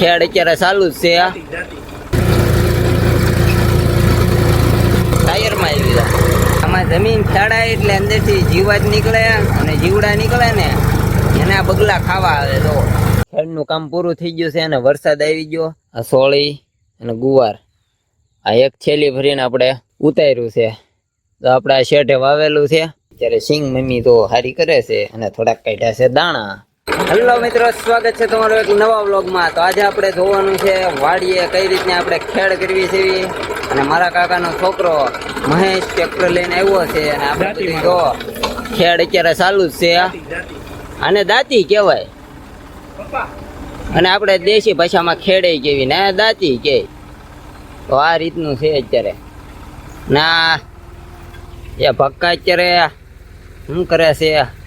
ખેડ અત્યારે ચાલુ જ છે ટાયરમાં આવી ગયા. આમાં જમીન ખેડાય એટલે અંદરથી જીવા જ નીકળે અને જીવડા નીકળે ને એના બગલા ખાવા આવે તો. ખેડનું કામ પૂરું થઈ ગયું છે અને વરસાદ આવી ગયો, આ સોળી અને ગુવાર. આ એક થેલી ભરીને આપણે ઉતાર્યું છે. તો આપણે આ શેઠે વાવેલું છે. ત્યારે સિંગ મમ્મી તો હારી કરે છે અને થોડાક કાઢ્યા છે દાણા. હેલો મિત્રો સ્વાગત છે તમારો એક નવા વ્લોગમાં. તો આજે આપણે જોવાનું છે વાડીએ કઈ રીતના આપણે ખેડ કરવી છે અને મારા કાકાનો છોકરો મહેશ ટ્રેક્ટર લઈને આવ્યો છે. અને આપણે બધું જો ખેડ અત્યારે ચાલુ જ છે. અને દાંતી કહેવાય. અને આપણે દેશી ભાષામાં ખેડે કેવી. ને દાંતી કે. તો આ રીતનું છે અત્યારે. ના એ ભક્કા અત્યારે શું કરે છે?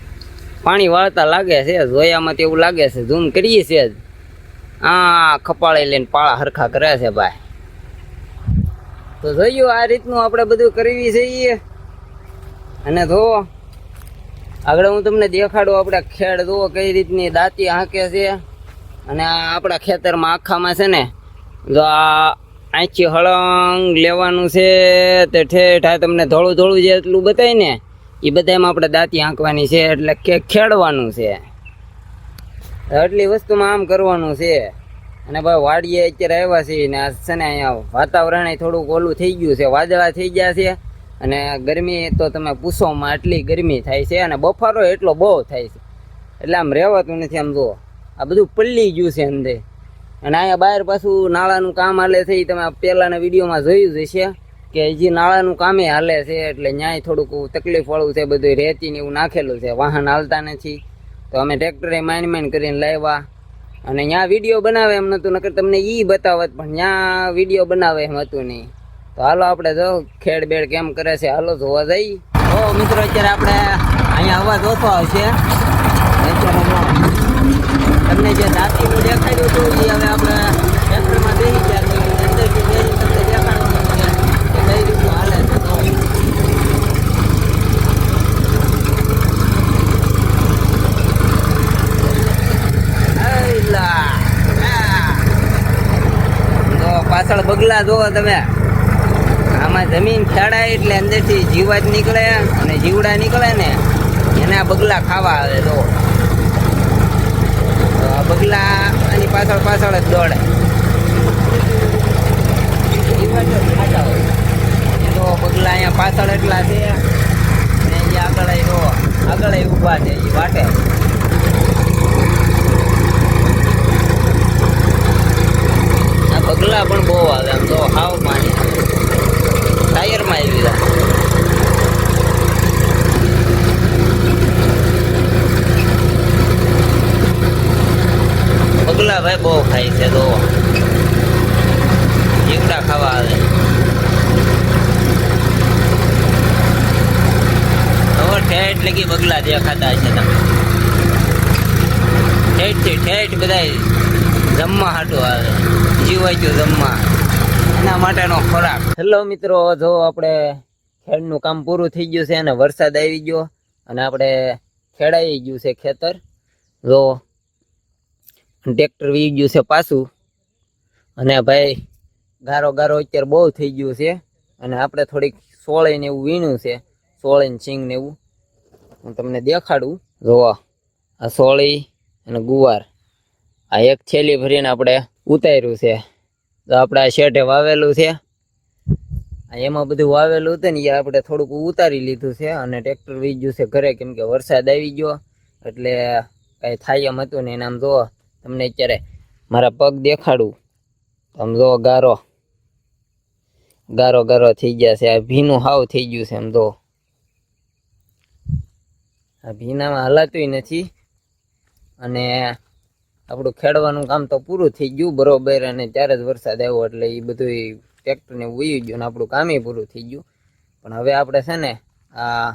પાણી વાળતા લાગે છે જોયામાં એવું લાગે છે, ઝૂમ કરીએ છીએ જ. આ ખપાળે લઈને પાળા હરખા કરે છે ભાઈ. તો જોયું આ રીતનું આપણે બધું કરવી જોઈએ. અને જો, આગળ હું તમને દેખાડું આપણે ખેડ જુઓ કઈ રીતની દાંતી હાંકે છે. અને આ આપણા ખેતરમાં આખામાં છે ને, જો આ આંચી હળંગ લેવાનું છે, તે ઠેઠા તમને ધોળું ધોળું જે એટલું બતાવીને એ બધામાં આપણે દાંતી આંકવાની છે એટલે કે ખેડવાનું છે. એટલી વસ્તુમાં આમ કરવાનું છે. અને ભાઈ વાડીએ અત્યારે આવ્યા છીએ ને છે ને અહીંયા વાતાવરણ થોડુંક ઓલું થઈ ગયું છે, વાદળા થઈ ગયા છે. અને ગરમી તો તમે પૂછોમાં આટલી ગરમી થાય છે અને બફારો એટલો બહુ થાય છે. એટલે આમ રહેવાતું નથી આમ જુઓ. આ બધું પલ્લી ગયું છે અંદર. અને અહીંયા બહાર પાછું નાળાનું કામ હાલે છે તમે પહેલાંના વિડીયોમાં જોયું જ હશે. કે હજી નાળાનું કામે હાલે છે એટલે ન્યાય થોડુંક તકલીફ વાળું છે બધું રેતી ને એવું નાખેલું છે. વાહન હાલતા નથી. તો અમે ટ્રેક્ટરે માઇન માઇન કરીને લાવ્યા. અને ત્યાં વીડિયો બનાવે એમ નતું, નકર તમને એ બતાવત, પણ ત્યાં વીડિયો બનાવે એમ હતું નહીં. તો હાલો આપણે જો ખેડ બેડ કેમ કરે છે, હાલો જોવા જઈ. ઓ મિત્રો, અત્યારે આપણે અહીંયા અવાજ ઓછો આવશે. તમને જે દાંતીનું દેખાડ્યું હતું એ હવે આપણે ટ્રેક્ટરમાં બેસી ગયા તો અંદરથી બેસી તમને દેખાડવાનું છે કે કઈ રીતનું હાલે છે તો આયલા. આ. જો પાછળ બગલા જોવો તમે. આમાં જમીન ખેડાય એટલે અંદરથી જીવા જ નીકળે અને જીવડા નીકળે ને એના બગલા ખાવા આવે તો. આ બગલા આની પાછળ પાછળ જ દોડે. તો બગલા અહીંયા પાછળ એટલા છે. ને એ આગળ આગળ ઊભા છે એ વાટે. આ બગલા પણ બહુ આવે આમ તો હાવ પાણી ટાયરમાં આવી ગયા. ઢગલા ભાઈ બહુ ખાય છે તો જીવડા ખાવા આવે. હવે ઠેઠ લગી બગલા દેખાતા છે તમે. ઠેઠથી ઠેઠ બધા જમવા હાટું આવે. જીવાય જમવા. એના માટેનો ખોરાક. હેલો મિત્રો, જો આપણે ખેડનું કામ પૂરું થઈ ગયું છે અને વરસાદ આવી ગયો અને આપણે ખેડાઈ ગયું છે ખેતર. જો ટ્રેક્ટર વી ગયું છે પાછું. અને ભાઈ, ગારો ગારો અત્યારે બહુ થઈ ગયું છે. અને આપણે થોડીક સોળે ને એવું વીણું છે. સોળે ને સિંગ ને એવું. હું તમને દેખાડું. જોવા આ સોળી અને ગુવાર. આ એક થેલી ભરીને આપણે ઉતાર્યું છે. તો આપણે આ શેઠે વાવેલું છે. એમાં બધું વાવેલું હતું ને એ આપણે થોડુંક ઉતારી લીધું છે અને ટ્રેક્ટર વી ગયું છે ઘરે, કેમ કે વરસાદ આવી ગયો એટલે કાંઈ થાય એમ હતું ને એને આમ જુઓ તમને અત્યારે મારા પગ દેખાડું. તો આમ જુઓ ગારો ગારો ગારો થઈ ગયા છે. આ ભીનું હાવ થઈ ગયું છે એમ જુઓ આ ભીનામાં હલાતું નથી અને આપણું ખેડવાનું કામ તો પૂરું થઈ ગયું બરોબર અને ત્યારે જ વરસાદ આવ્યો એટલે એ બધું ટ્રેક્ટરને વયું ગયું ને આપણું કામે પૂરું થઈ ગયું. પણ હવે આપણે છે ને આ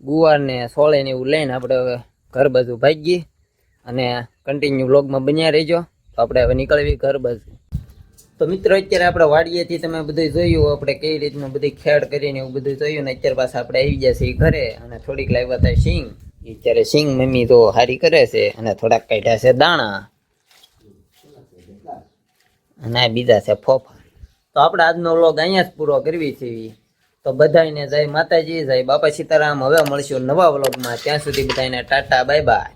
ગુવારને સોળેને એવું લઈને આપણે હવે ઘર બાજુ ભાગીએ અને કન્ટિન્યુ વ્લોગમાં બન્યા રહેજો. તો આપણે હવે નીકળવી ઘર બાજુ. તો મિત્રો, અત્યારે આપણે વાડીએથી તમે બધું જોયું, આપણે કઈ રીતનું બધી ખેડ કરીને એવું બધું જોયું ને, અત્યારે પાછા આપણે આવી ગયા છીએ ઘરે અને થોડીક લાવ્યા હતા સિંગ અત્યારે સિંગ મમ્મી તો હારી કરે છે અને થોડાક કાઢ્યા છે દાણા. અને બીજા છે ફોફા. તો આપણે આજનો વ્લોગ અહીંયા જ પૂરો કરવી છે. તો બધાને જય માતાજી, જય બાપા સીતારામ. હવે મળશું નવા વ્લોગમાં. ત્યાં સુધી બધાને ટાટા બાય બાય